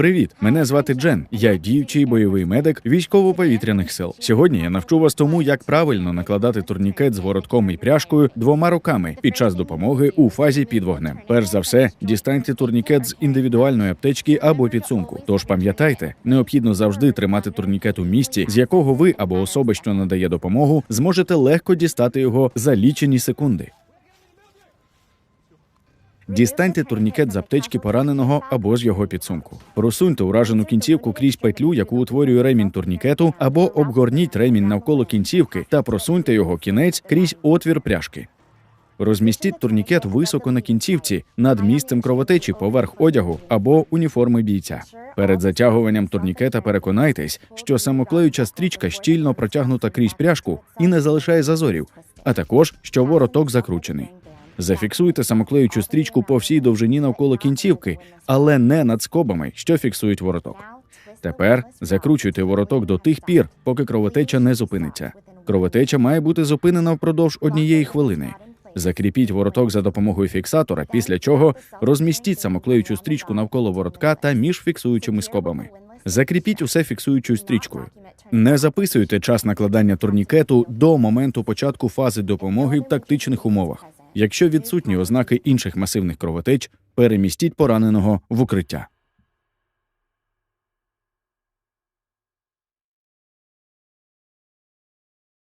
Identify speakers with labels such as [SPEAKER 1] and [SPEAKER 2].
[SPEAKER 1] Привіт, мене звати Джен. Я діючий бойовий медик військово-повітряних сил. Сьогодні я навчу вас тому, як правильно накладати турнікет з горотком і пряжкою двома руками під час допомоги у фазі під вогнем. Перш за все, дістаньте турнікет з індивідуальної аптечки або підсумку. Тож пам'ятайте, необхідно завжди тримати турнікет у місці, з якого ви або особа, що надає допомогу, зможете легко дістати його за лічені секунди. Дістаньте турнікет з аптечки пораненого або з його підсумку. Просуньте уражену кінцівку крізь петлю, яку утворює ремінь турнікету, або обгорніть ремінь навколо кінцівки та просуньте його кінець крізь отвір пряжки. Розмістіть турнікет високо на кінцівці над місцем кровотечі поверх одягу або уніформи бійця. Перед затягуванням турнікета переконайтесь, що самоклеюча стрічка щільно протягнута крізь пряжку і не залишає зазорів, а також що вороток закручений. Зафіксуйте самоклеючу стрічку по всій довжині навколо кінцівки, але не над скобами, що фіксують вороток. Тепер закручуйте вороток до тих пір, поки кровотеча не зупиниться. Кровотеча має бути зупинена впродовж однієї хвилини. Закріпіть вороток за допомогою фіксатора, після чого розмістіть самоклеючу стрічку навколо воротка та між фіксуючими скобами. Закріпіть усе фіксуючою стрічкою. Не записуйте час накладання турнікету до моменту початку фази допомоги в тактичних умовах. Якщо відсутні ознаки інших масивних кровотеч, перемістіть пораненого в укриття.